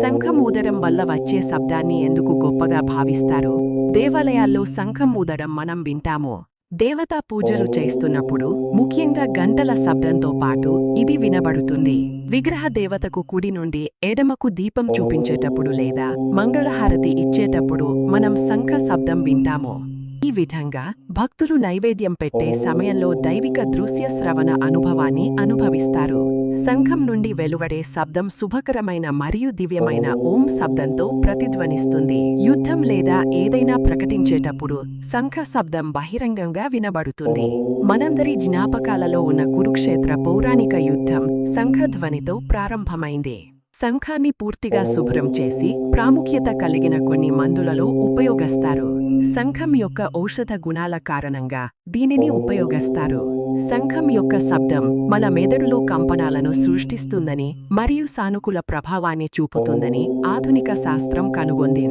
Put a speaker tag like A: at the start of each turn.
A: శంఖం ఊదడం వల్ల వచ్చే శబ్దాన్ని ఎందుకు గొప్పగా భావిస్తారు? దేవాలయాల్లో శంఖం ఊదడం మనం వింటాము. దేవతా పూజలు చేస్తున్నప్పుడు ముఖ్యంగా గంటల శబ్దంతో పాటు ఇది వినబడుతుంది. విగ్రహ దేవతకు కుడి నుండి ఎడమకు దీపం చూపించేటప్పుడు లేదా మంగళహారతి ఇచ్చేటప్పుడు మనం శంఖ శబ్దం వింటాము. ఈ విధంగా భక్తులు నైవేద్యం పెట్టే సమయంలో దైవిక దృశ్య శ్రవణ అనుభవాన్ని అనుభవిస్తారు. సంఘం నుండి వెలువడే శబ్దం శుభకరమైన మరియు దివ్యమైన ఓం శబ్దంతో ప్రతిధ్వనిస్తుంది. యుద్ధం లేదా ఏదైనా ప్రకటించేటప్పుడు సంఘ శబ్దం బహిరంగంగా వినబడుతుంది. మనందరి జ్ఞాపకాలలో ఉన్న కురుక్షేత్ర పౌరాణిక యుద్ధం సంఘధ్వనితో ప్రారంభమైంది. సంఖాన్ని పూర్తిగా శుభ్రం చేసి ప్రాముఖ్యత కలిగిన కొన్ని మందులలో ఉపయోగిస్తారు. సంఘం యొక్క ఔషధ గుణాల కారణంగా దీనిని ఉపయోగిస్తారు. సంఘం యొక్క శబ్దం మన మెదడులో కంపనాలను సృష్టిస్తుందని మరియు సానుకూల ప్రభావాన్ని చూపుతుందని ఆధునిక శాస్త్రం కనుగొంది